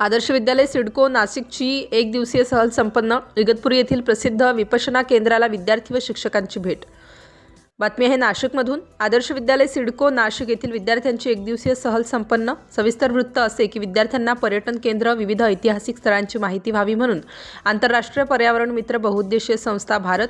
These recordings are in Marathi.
आदर्श विद्यालय सिडको नाशिकची एक दिवसीय सहल संपन्न. इगतपुरी येथील प्रसिद्ध विपशना केंद्राला विद्यार्थी व शिक्षकांची भेट. बातमी आहे नाशिकमधून. आदर्श विद्यालय सिडको नाशिक येथील विद्यार्थ्यांची एक दिवसीय सहल संपन्न. सविस्तर वृत्त असे की विद्यार्थ्यांना पर्यटन केंद्र विविध ऐतिहासिक स्थळांची माहिती व्हावी म्हणून आंतरराष्ट्रीय पर्यावरण मित्र बहुउद्देशीय संस्था भारत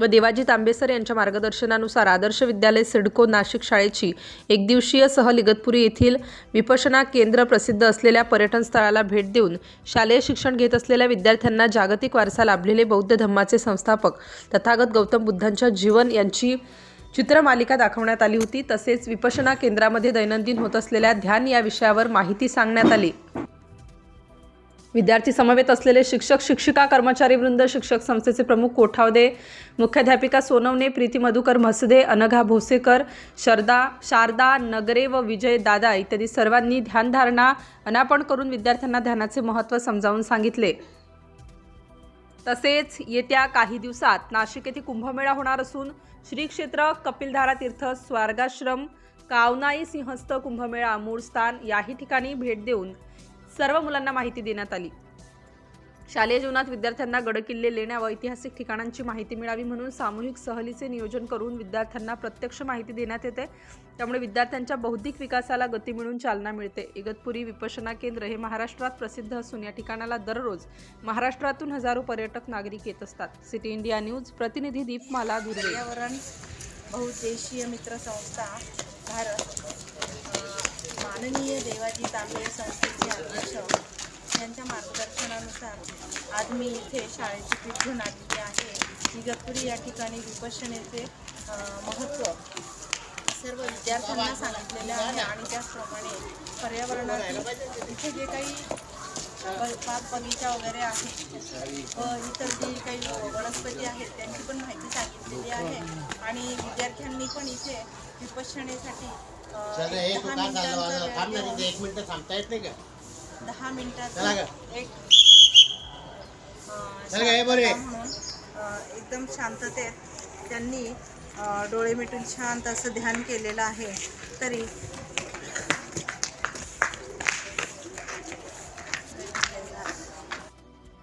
व देवाजी तांबेसर यांच्या मार्गदर्शनानुसार आदर्श विद्यालय सिडको नाशिक शाळेची एकदिवसीय सहल इगतपुरी येथील विपशना केंद्र प्रसिद्ध असलेल्या पर्यटन स्थळाला भेट देऊन शालेय शिक्षण घेत असलेल्या विद्यार्थ्यांना जागतिक वारसा लाभलेले बौद्ध धम्माचे संस्थापक तथागत गौतम बुद्धांच्या जीवन यांची चित्रमालिका दाखवण्यात आली होती. तसेच विपशना केंद्रामध्ये दैनंदिन होत असलेल्या ध्यान या विषयावर माहिती सांगण्यात आली. विद्यार्थी समवेत असलेले शिक्षक शिक्षिका कर्मचारी वृंद शिक्षक संस्थेचे प्रमुख कोठावदे मुख्याध्यापिका सोनवणे प्रीती मधुकर म्हसदे अनघा भोसेकर शरदा शारदा नगरे व विजय दादा इत्यादी सर्वांनी ध्यानधारणा अनापण करून विद्यार्थ्यांना ध्यानाचे महत्त्व समजावून सांगितले. तसेच येत्या काही दिवसात नाशिक येथे कुंभमेळा होणार असून श्री क्षेत्र कपिलधारा तीर्थ स्वर्गाश्रम कावनाई सिंहस्थ कुंभमेळा मूळ स्थान याही ठिकाणी भेट देऊन सर्व मुलांना माहिती देण्यात आली. शालेय जीवनात विद्यार्थ्यांना गडकिल्ले लेण्या व ऐतिहासिक ठिकाणांची माहिती मिळावी म्हणून सामूहिक सहलीचे नियोजन करून विद्यार्थ्यांना प्रत्यक्ष माहिती देण्यात येते. त्यामुळे विद्यार्थ्यांच्या बौद्धिक विकासाला गती मिळून चालना मिळते. इगतपुरी विपशना केंद्र हे महाराष्ट्रात प्रसिद्ध असून या ठिकाणाला दररोज महाराष्ट्रातून हजारो पर्यटक नागरिक येत असतात. सिटी इंडिया न्यूज प्रतिनिधी दीपमाला दुर्वे. पर्यावरण बहुउद्देशीय मित्र संस्था भारत. माननीय देवाजी तांबे संस्थेचे अध्यक्ष यांच्या मार्गदर्शनानुसार आज मी इथे शाळेची पीठ घेऊन आलेली आहे. इगतपुरी या ठिकाणी विपशनेचे महत्त्व सर्व विद्यार्थ्यांना सांगितलेले आहे आणि त्याचप्रमाणे पर्यावरणातील इथे जे काही बाग बगीचा वगैरे आहे व इतर जी काही वनस्पती आहेत त्यांची पण माहिती सांगितलेली आहे. आणि विद्यार्थ्यांनी पण इथे विपक्षणेसाठी हे तू दहा काय चाललं मिनिटांचा माझं वेळ थांब ना देऊन तिथे एक मिनिट थांबता येत नाही का? दहा चला मिनिटाचा ग. एक अ, चल ग, हे बरे. शांतता म्हणून अ, एकदम शांततेत त्यांनी अ, डोळे मिटून शांत असं ध्यान केलेलं आहे. तरी